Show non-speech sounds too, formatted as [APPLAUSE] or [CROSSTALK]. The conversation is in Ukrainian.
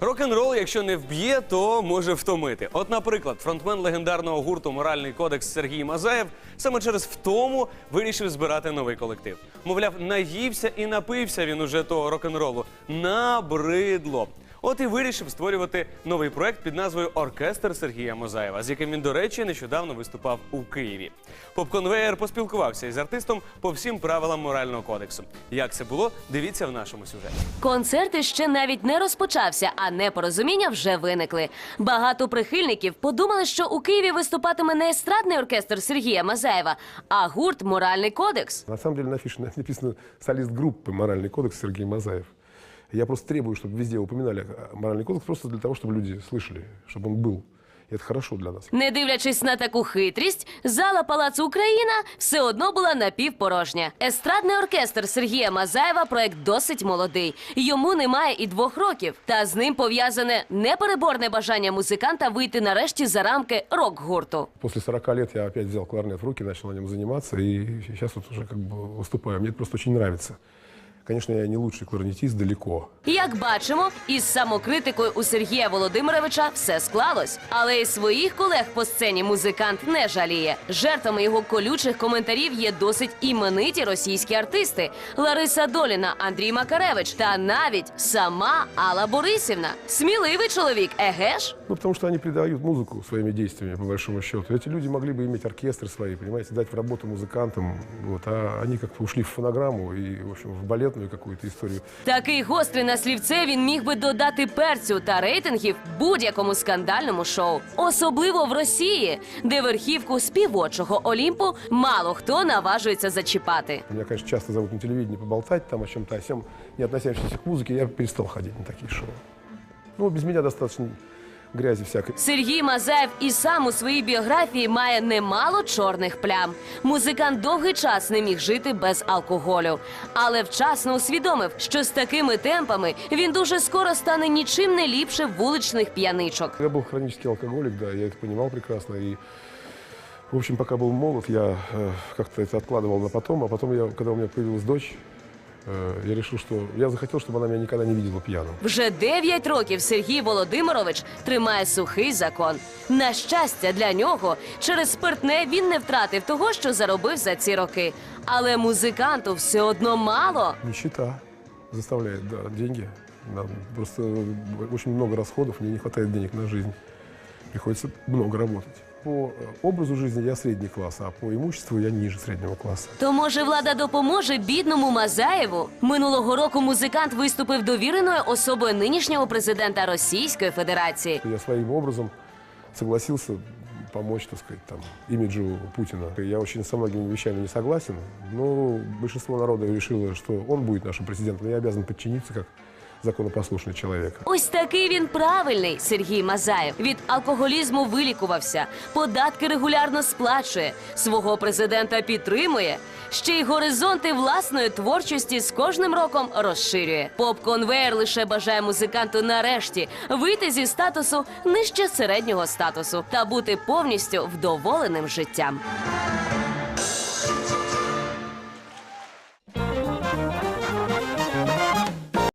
Рок-н-рол, якщо не вб'є, то може втомити. От, наприклад, фронтмен легендарного гурту Моральний кодекс Сергій Мазаєв саме через втому вирішив збирати новий колектив. Мовляв, наївся і напився він уже того рок-н-ролу. Набридло. От і вирішив створювати новий проект під назвою Оркестр Сергія Мозаєва, з яким він, до речі, нещодавно виступав у Києві. Попконвеєр поспілкувався із артистом по всім правилам морального кодексу. Як це було, дивіться в нашому сюжеті. Концерт ще навіть не розпочався, а непорозуміння вже виникли. Багато прихильників подумали, що у Києві виступатиме не естрадний оркестр Сергія Мазаєва, а гурт Моральний кодекс. На самом деле на афише [LAUGHS] написано солист группы «Моральный кодекс» Сергей Мазаев. Я просто требую, чтобы везде упоминали э, «Моральный кодекс», просто для того, чтобы люди слышали, чтобы он был. И это хорошо для нас. Не дивлячись на таку хитрість, зала Палацу Україна все одно була напівпорожня. Естрадний оркестр Сергія Мазаєва проект досить молодий. Йому немає і двох років. Та з ним пов'язане непереборне бажання музиканта вийти нарешті за рамки рок-гурту. После 40 лет я опять взял кларнет в руки, начал на нем заниматься, и сейчас вот уже как бы выступаю. Мне это просто очень нравится. Конечно, я не лучший кларнетист далеко. Як бачимо, із самокритикою у Сергія Володимировича все склалось. Але і своїх колег по сцені музикант не жаліє. Жертвами його колючих коментарів є досить імениті російські артисти: Лариса Доліна, Андрій Макаревич та навіть сама Алла Борисівна. Сміливий чоловік, еге ж? Ну, потому что они придают музыку своими действиями, по большому счету. Эти люди могли бы иметь оркестры свои, понимаете, дать в работу музыкантам. Вот, а они как-то ушли в фонограмму и, в общем, в балетную какую-то историю. Такий гострий на слівце він міг би додати перцю та рейтингів будь-якому скандальному шоу, особливо в Росії, де верхівку співочого Олімпу мало хто наважується зачіпати. Меня, конечно, часто зовут на телевидении поболтать там о чем-то, о всем, не относящемся к музыке. Я перестал ходить на такие шоу. Ну, без меня достаточно грязи всякой. Сергій Мазаєв і сам у своїй біографії має немало чорних плям. Музикант довгий час не міг жити без алкоголю, але вчасно усвідомив, що з такими темпами він дуже скоро стане нічим не ліпше вуличних п'яничок. Я был хронический алкоголик, да, я это понимал прекрасно. И, в общем, пока был молод, я э, как-то это откладывал на потом. А потом, я, когда у меня появилась дочь, э, я решил, что я захотел, чтобы она меня никогда не видела пьяным. Вже 9 років Сергій Володимирович тримає сухий закон. На щастя, для нього через спиртне він не втратив того, що заробив за ці роки. Але музиканту все одно мало. Нищета заставляет, да, деньги. Нам просто э, очень много расходов, мне не хватает денег на жизнь. Приходится много работать. По э, образу жизни я средний класс, а по имуществу я ниже среднего класса. То може влада допоможе бідному Мазаєву? Минулого року музикант виступив довіреною особою нинішнього президента Російської Федерації. Я своим образом согласился помочь, так сказать, там, имиджу Путина. Я очень со многими вещами не согласен, но большинство народа решило, что он будет нашим президентом, и я обязан подчиниться как законопослушный человек. Ось такий він правильний Сергій Мазаєв. Від алкоголізму вилікувався, податки регулярно сплачує, свого президента підтримує. Ще й горизонти власної творчості з кожним роком розширює. Поп-конвейер лише бажає музиканту нарешті вийти зі статусу нижче середнього статусу та бути повністю вдоволеним життям.